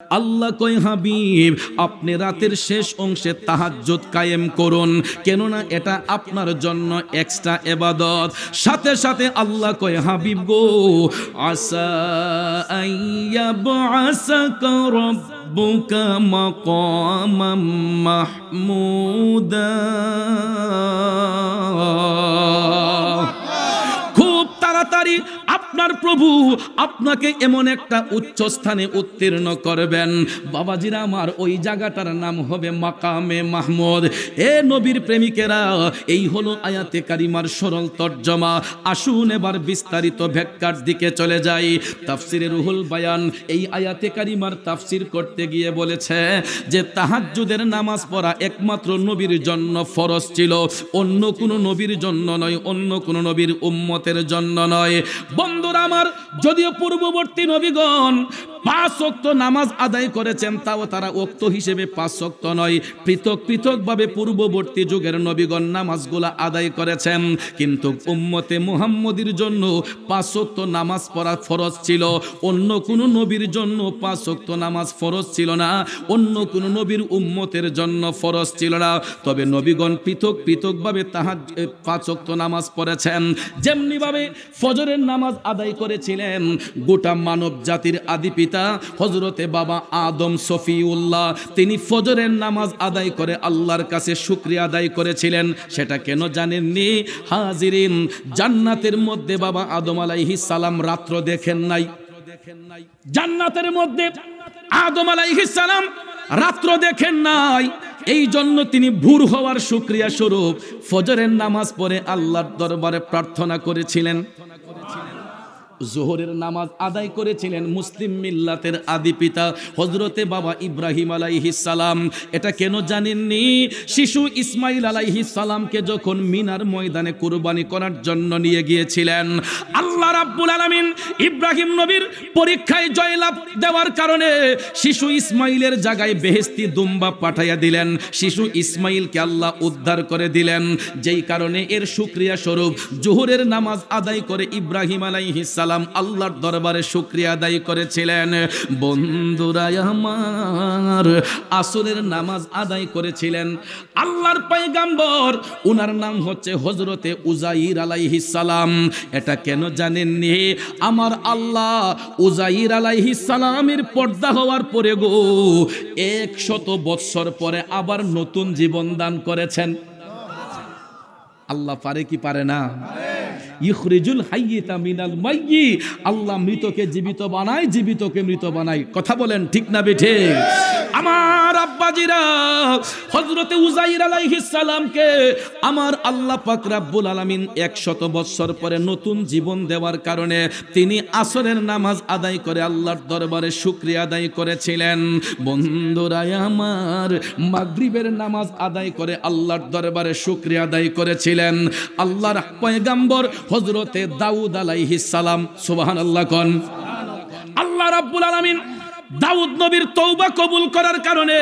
আল্লাহ কই হাবিব, আপনি রাতের শেষ অংশে তাহাজ্জুদ কায়েম করুন। কেননা এটা আপনার জন্য এক্সট্রা এবাদত। সাথে সাথে আল্লাহ কই হাবিব গো, আসা আইয়াবআসাকা রাব্বুকা মাকামাম মাহমুদা। আপনার প্রভু আপনাকে এমন একটা উচ্চ স্থানে উত্তীর্ণ করবেন। বাবাজিরা আমার ওই জায়গাটার নাম হবে মাকামে মাহমুদ। এ নবীর প্রেমিকেরা, এই হলো আয়াতে কারিমার সরল তর্জমা। আসুন এবার বিস্তারিত ভেক্কার দিকে চলে যাই। তাফসিরে রুহুল বায়ান এই আয়াতে কারিমার তাফসির করতে গিয়ে বলেছে যে, তাহাজ্জুদের নামাজ পড়া একমাত্র নবীর জন্য ফরজ ছিল। অন্য কোনো নবীর জন্য নয়, অন্য কোনো নবীর উম্মতের জন্য নয়। বন্ধুরা আমার যদিও পূর্ববর্তী নবীগণ পাঁচ ওক্ত নামাজ আদায় করেছেন, তাও তারা ওক্ত হিসেবে পাঁচ ওক্ত নয়। পৃথক, পৃথকভাবে পূর্ববর্তী যুগের নবীগণ নামাজগুলা আদায় করেছেন। কিন্তু উম্মতে মুহাম্মদির জন্য পাঁচ ওক্ত নামাজ পড়া ফরজ ছিল। অন্য কোনো নবীর জন্য পাঁচ ওক্ত নামাজ ফরজ ছিল না। অন্য কোনো নবীর উম্মতের জন্য ফরজ ছিল না। তবে নবীগণ পৃথক, পৃথকভাবে তাহার পাঁচ ওক্ত নামাজ পড়েছেন। যেমনিভাবে ফজরের নামাজ আদায় করেছিলেন, গোটা মানব জাতির আদি পিতা হজরতে বাবা আদম সফিউল্লাহ, তিনি ফজরের নামাজ আদায় করে আল্লাহর কাছে শুক্রিয়া আদায় করেছিলেন। সেটা কেন জানেননি? হাজিরিন, জান্নাতের মধ্যে বাবা আদম আলাইহি সালাম রাত্র দেখেন নাই। জান্নাতের মধ্যে আদম আলাইহিস সালাম রাত্র দেখেন নাই। এই জন্য তিনি ভোর হওয়ার শুক্রিয়া স্বরূপ ফজরের নামাজ পড়ে আল্লাহর দরবারে প্রার্থনা করেছিলেন। জোহরের নামাজ আদায় করেছিলেন মুসলিম মিল্লাতের আদি পিতা হজরতে বাবা ইব্রাহিম সালাম। এটা কেন জানেননি? শিশু ইসমাইল সালামকে যখন মিনার ময়দানে কুরবানি করার জন্য নিয়ে গিয়েছিলেন, আল্লাহ রাব্বুল আলামিন ইব্রাহিম নবীর পরীক্ষায় জয়লাভ দেওয়ার কারণে শিশু ইসমাইলের জায়গায় বেহেস্তি দুম্বা পাঠাইয়া দিলেন। শিশু ইসমাইলকে আল্লাহ উদ্ধার করে দিলেন। যেই কারণে এর শুক্রিয়া স্বরূপ জোহরের নামাজ আদায় করে ইব্রাহিম আলাইহিস সালাম আল্লাহর দরবারে শুক্রিয়া আদায় করেছিলেন। বন্ধুরা আমার, আসরের নামাজ আদায় করেছিলেন। আল্লাহর পয়গাম্বর, উনার নাম হচ্ছে হজরতে উজাইর আলাইহিস সালাম। এটা কেন জানেননি? আমার আল্লাহ উজাইর আলাইহিস সালামের পর্দা হওয়ার পরে গো, একশত বৎসর পরে আবার নতুন জীবন দান করেছেন। আল্লাহ পারে কি পারে না? ইখরিজুল হাইয়িতা মিনাল মাইয়ি। আল্লাহ মৃতকে জীবিত বানায়, জীবিতকে মৃত বানায়। কথা বলেন ঠিক না বেঠে আমার আব্বাজিরা হযরতে উজাইর সালামকে আমার আল্লাহ পাক রাব্বুল আলামিন 100 বছর পরে নতুন জীবন দেওয়ার কারণে তিনি আসরের নামাজ আদায় করে আল্লাহর দরবারে শুকরিয়া আদায় করেছিলেন। বন্ধুরা, আমার মাগরিবের নামাজ আদায় করে আল্লাহর দরবারে শুকরিয়া আদায় করেছিলেন। আল্লাহর পয়গাম্বর হজরতে দাউদ আলাইহিস সালাম, সুবহানাল্লাহ কন। আল্লাহ রাব্বুল আলামিন দাউদ নবীর তৌবা কবুল করার কারণে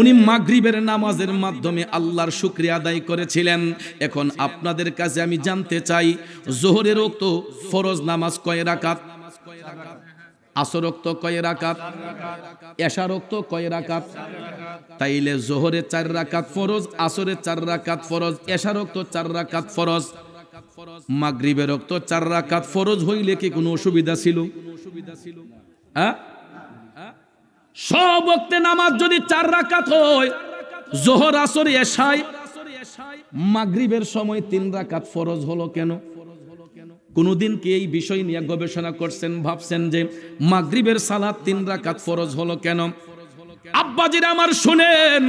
উনি মাগরিবের নামাজের মাধ্যমে আল্লাহর শুক্রিয়া আদায় করেছিলেন। এখন আপনাদের কাছে আমি জানতে চাই, জোহরের তো ফরজ নামাজ কয় রাকাত? আসরক্ত কয় রাকাত? এশারক্ত কয় রাকাত? তাইলে জোহরে চার রাকাত ফরজ, আসরে চার রাকাত ফরজ এশারক্ত চার রাকাত ফরজ। মাগরিবের রক্ত চার রাকাত ফরজ হইলে কি কোনো অসুবিধা ছিল অসুবিধা ছিল? হ্যাঁ? সব ওক্তে নামাজ যদি চার রাকাত হয়, জোহর, আসর, এশায়, মাগরিবের সময় তিন রাকাত ফরজ হলো কেন? কোনদিন কি এই বিষয় নিয়ে গবেষণা করছেন, ভাবছেন যে মাগরিবের সালাত তিন রাকাত ফরজ হলো কেন? আব্বাজির আমার শুনেন,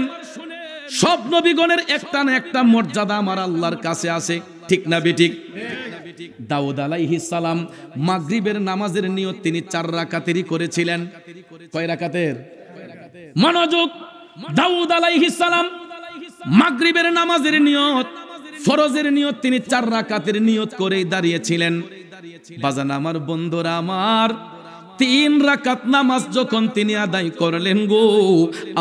সব নবীগণের একটা না একটা মর্যাদা আমার আল্লাহর কাছে আছে, ঠিক না বেঠিক? দাউদ সালাম মাগরিবের নামাজের নিয়ত তিনি চার রাকাতেরই করেছিলেন। কয় রাকাতের? মনোযোগ দাউদ সালাম মাগরিবের নামাজের নিয়ত, ফরজের নিয়ত তিনি চার রাকাতের নিয়ত করেই দাঁড়িয়েছিলেন। বাজান আমার বন্ধুরা আমার তিন রাকাত নামাজ যখন তিনি আদায় করলেন গো,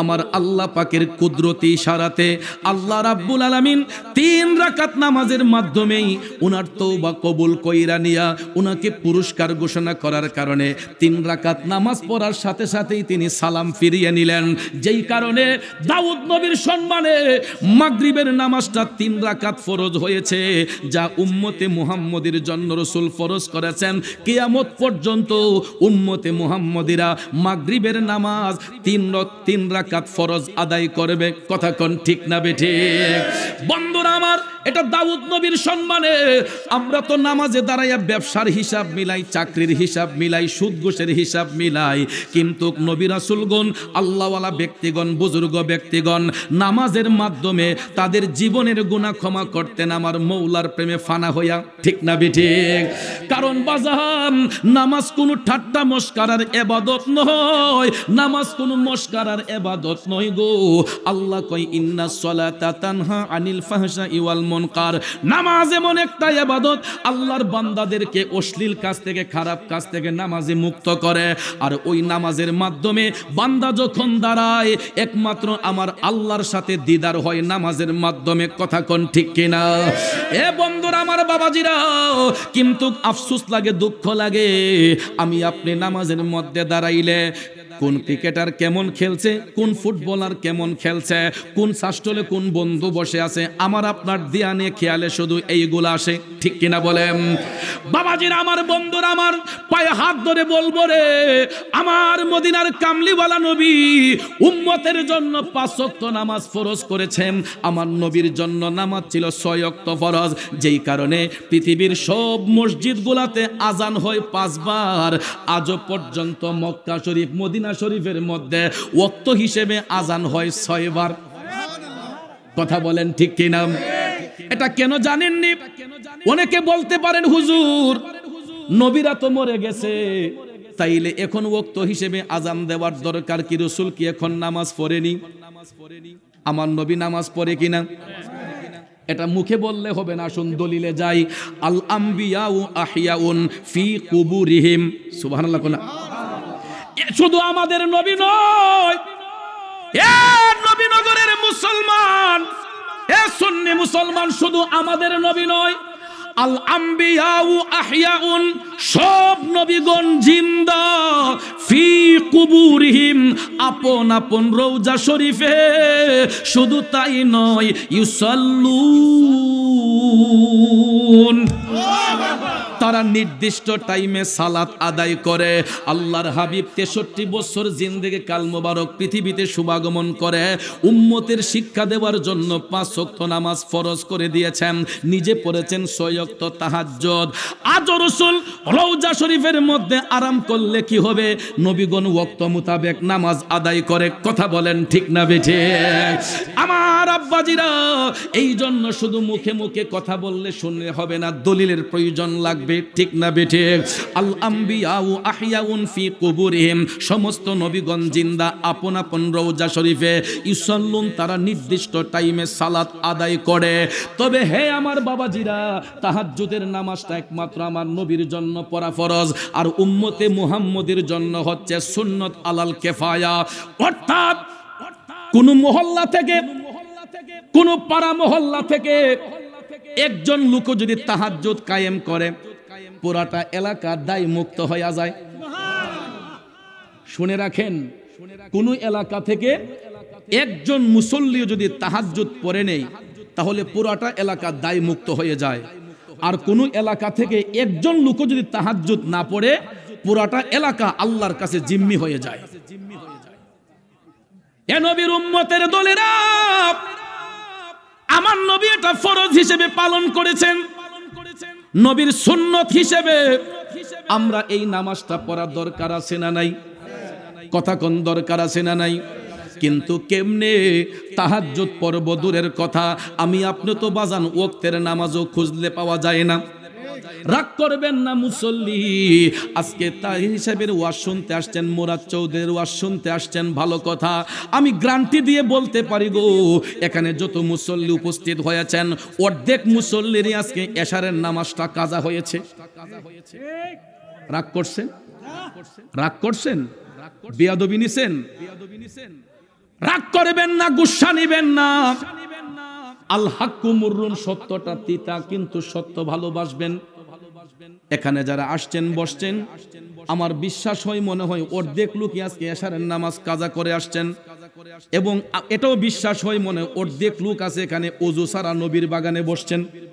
আমার আল্লাহ পাকের কুদরতি ইশারাতে আল্লাহ রাব্বুল আলামিন তিন রাকাত নামাজের মাধ্যমেই উনার তওবা কবুল কইরা নিয়া উনাকে পুরস্কার ঘোষণা করার কারণে তিন রাকাত নামাজ পড়ার সাথে সাথেই তিনি সালাম ফিরিয়ে নিলেন। যেই কারণে দাউদ নবীর সম্মানে মাগরিবের নামাজটা তিন রাকাত ফরজ হয়েছে, যা উম্মতে মুহাম্মদের জন্য রসুল ফরজ করেছেন। কিয়ামত পর্যন্ত উম্মতে মুহাম্মদিরা মাগরিবের নামাজ তিন র- তিন রাকাত ফরজ আদায় করবে। কথা কোন ঠিক না বেঠে বন্ধুরা আমার, এটা দাউদ নবীর সম্মানে। আমরা তো নামাজে দাঁড়াইয়া ব্যবসার হিসাব মিলাই, চাকরির হিসাব মিলাই সুদ ঘুষের হিসাব মিলাই। কিন্তু নবী রাসূলগণ, আল্লাহওয়ালা ব্যক্তিগণ, বুজুর্গ ব্যক্তিগণ, নামাজের মাধ্যমে তাদের জীবনের গুনাহ ক্ষমা করতেন আমার মৌলার প্রেমে ফানা হইয়া। ঠিক না বেঠিক কারণ বাজাম নামাজ কোনো ঠাট্টা মস্কারার এবাদত নয়। নামাজ কোনো মস্কারার এবাদত নয় গো। আল্লাহ কই ইন্না সলাতা তানহা আনিল ফাহশা ইওয়াল মুনকার। নামাজ এমন একটা এবাদত, আল্লাহর বান্দাদেরকে অশ্লীল কাজ থেকে, খারাপ কাজ থেকে নামাজে মুক্ত করে। আর ওই নামাজের মাধ্যমে বান্দা যখন দাঁড়ায়, একমাত্র আমার আল্লাহর সাথে দিদার হয় নামাজের মাধ্যমে। কথা কোন ঠিক কিনা? এ বন্ধুরা, আমার বাবাজিরা কিন্তু আফসোস লাগে, দুঃখ লাগে। আমি আপনি নামাজের মধ্যে দাঁড়াইলে কোন ক্রিকেটার কেমন খেলছে, কোন ফুটবলার কেমন খেলছে, কোন শাস্টলে কোন বন্ধু বসে আছে, আমার আপনার দিয়ানে খেয়ালে শুধু এইগুলো আসে, ঠিক কিনা বলেন? বাবাজির আমার, বন্ধুরা আমার, পায়ে হাত ধরে বলব রে, আমার মদিনার কামলিওয়ালা নবী উম্মতের জন্য পাঁচ নামাজ ফরজ করেছেন, আমার নবীর জন্য নামাজ ছিল ছয় ফরজ, যেই কারণে পৃথিবীর সব মসজিদগুলাতে আজান হয় পাঁচবার, আজও পর্যন্ত মক্কা শরীফ মদিনা শরীফের মধ্যে ওক্ত হিসেবে আজান হয় ছয়বার। কথা বলেন ঠিক কিনা? এটা কেন জানেননি? অনেকে বলতে পারেন, হুজুর, নবীরা তো মরে গেছে। তাইলে এখন ওক্ত হিসেবে আজান দেওয়ার দরকার কি? রসুল কি এখন নামাজ পড়েনি? আমার নবী নামাজ পড়ে কিনা? এটা মুখে বললে হবে না, আসুন দলিলে যাই। আল আম্বিয়াউ আহিয়াউন ফি কুবুরিহিম। সুবহানাল্লাহ, কোনা শুধু আমাদের নবী নয়। এ নবীনগরের মুসলমান, এ সুন্নি মুসলমান শুধু আমাদের নবী নয়। আল আম্বিয়াউ আহিয়াউন, সব নবীগণ জিন্দা। ফি কুবুরিহিম, আপন আপন রৌজা শরীফে। শুধু তাই নয়, ইউসাল্লুন। তারা নির্দিষ্ট টাইমে সালাত আদায় করে, আল্লাহর হাবিব তেষট্টি বছর জিন্দেগে কাল মোবারক পৃথিবীতে শুভাগমন করে, উম্মতের শিক্ষা দেওয়ার জন্য পাঁচ ওয়াক্ত নামাজ ফরজ করে দিয়েছেন, নিজে পড়েছেন সৈয়ক্ত তাহাজ্জদ। আজ রসুল রৌজা শরীফের মধ্যে আরাম করলে কি হবে? নবীগণ ওয়াক্ত মোতাবেক নামাজ আদায় করে, কথা বলেন ঠিক না বেঠে? আমার আব্বাজিরা এই জন্য শুধু মুখে মুখে কথা বললে শুনলে হবে না, দলিলের প্রয়োজন লাগবে। ঠিক না বেঠে। আল আম্বিয়াউ আহিয়াউন ফি কুবুরিহিম। সমস্ত নবীগণ জিন্দা, আপন আপন রওজা শরীফে ইসল্লুন তারা নির্দিষ্ট টাইমে সালাত আদায় করে। তবে হে আমার বাবাজিরা, তাহাজ্জুদের নামাজটা একমাত্র আমার নবীর জন্য পড়া ফরজ, আর উম্মতে মুহাম্মদের জন্য হচ্ছে সুন্নত আলাল কেফায়া। অর্থাৎ কোন মহল্লা থেকে, কোন পাড়া মহল্লা থেকে একজন লোক যদি তাহাজ্জুদ কায়েম করে পুরাটা এলাকা দায় মুক্ত হয়ে যায়। শুনে রাখেন, কোন এলাকা থেকে একজন মুসল্লিও যদি তাহাজ্জুদ পরে নেই, তাহলে পুরাটা এলাকা দায় মুক্ত হয়ে যায়। আর কোন এলাকা থেকে একজন লোক যদি তাহাজ্জুদ না পড়ে পুরাটা এলাকা আল্লাহর কাছে জিম্মি হয়ে যায়। আমার নবী এটা ফরজ হিসেবে পালন করেছেন। নবীর সুন্নত হিসেবে আমরা এই নামাজটা পড়ার দরকার আছে না নাই? কথা কোন দরকার আছে না নাই? কিন্তু কেমনে তাহাজ্জুদ পর্ব দূরের কথা, আমি আপনি তো বাজান, ওক্তের নামাজও খুঁজলে পাওয়া যায় না। রাগ করবেন না মুসল্লি। আজকে তাই হিসাবের ওয়াজ শুনতে আসছেন, মোরাদ চৌধুরীর ওয়াজ শুনতে আসছেন, ভালো কথা। আমি গ্রান্টি দিয়ে বলতে পারি গো, এখানে যত মুসল্লি উপস্থিত হয়েছেন, অর্ধেক মুসল্লিরই আজকে এশারের নামাজটা কাজা হয়েছে। রাগ করছেন? রাগ করছেন? বিয়াদবি নিছেন? রাগ করবেন না, গুসা নিবেন না। আল হাক্কুমুররুন সত্যটা তিতা, কিন্তু সত্য ভালোবাসবেন। এখানে যারা আসছেন, বসছেন, আমার বিশ্বাস হয়, মনে হয় অর্ধেক লোকই আজকে এশারের নামাজ কাজা করে আসছেন। এবং এটাও বিশ্বাস হয়, মনে অর্ধেক লোক আছে এখানে অজু সারা নবীর বাগানে বসছেন।